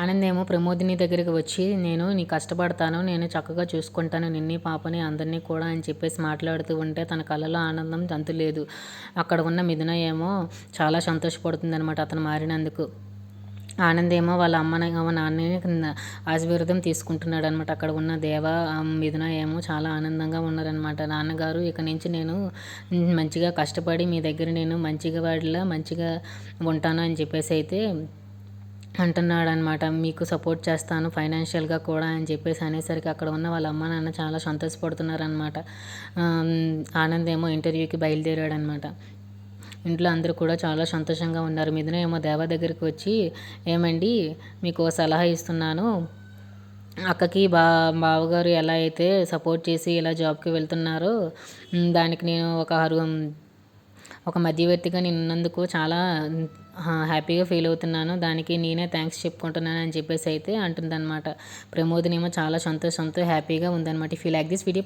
ఆనంద్ ఏమో ప్రమోదిని దగ్గరికి వచ్చి నేను నీ కష్టపడతాను నేను చక్కగా చూసుకుంటాను నిన్ని పాపని అందరినీ కూడా అని చెప్పేసి మాట్లాడుతూ ఉంటే తన కళ్ళలో ఆనందం అంతు లేదు అక్కడ ఉన్న మిథున ఏమో చాలా సంతోషపడుతుంది అనమాట అతను మారినందుకు. ఆనంద్ ఏమో వాళ్ళ అమ్మని నాన్నని ఆశీర్వాదం తీసుకుంటున్నాడు అనమాట అక్కడ ఉన్న దేవ మిథున ఏమో చాలా ఆనందంగా ఉన్నారనమాట నాన్నగారు ఇక నుంచి నేను మంచిగా కష్టపడి మీ దగ్గర నేను మంచిగా వాడిలా మంచిగా ఉంటాను అని చెప్పేసి అయితే అంటున్నాడు అనమాట మీకు సపోర్ట్ చేస్తాను ఫైనాన్షియల్గా కూడా అని చెప్పేసి అనేసరికి అక్కడ ఉన్న వాళ్ళ అమ్మ నాన్న చాలా సంతోషపడుతున్నారనమాట. ఆనంద్ ఏమో ఇంటర్వ్యూకి బయలుదేరాడనమాట. ఇంట్లో అందరూ కూడా చాలా సంతోషంగా ఉన్నారు. మీదన ఏమో దేవ దగ్గరికి వచ్చి ఏమండి మీకు సలహా ఇస్తున్నాను. అక్కకి బా బావగారు ఎలా అయితే సపోర్ట్ చేసి ఇలా జాబ్కి వెళ్తున్నారో దానికి నేను ఒక అరు ఒక మధ్యవర్తిగా నేను ఉన్నందుకు చాలా హ్యాపీగా ఫీల్ అవుతున్నాను. దానికి నేనే థ్యాంక్స్ చెప్పుకుంటున్నాను అని చెప్పేసి అయితే అంటుందన్నమాట. ప్రమోదినేమో చాలా సంతోషంతో హ్యాపీగా ఉందన్నమాట. If you like this video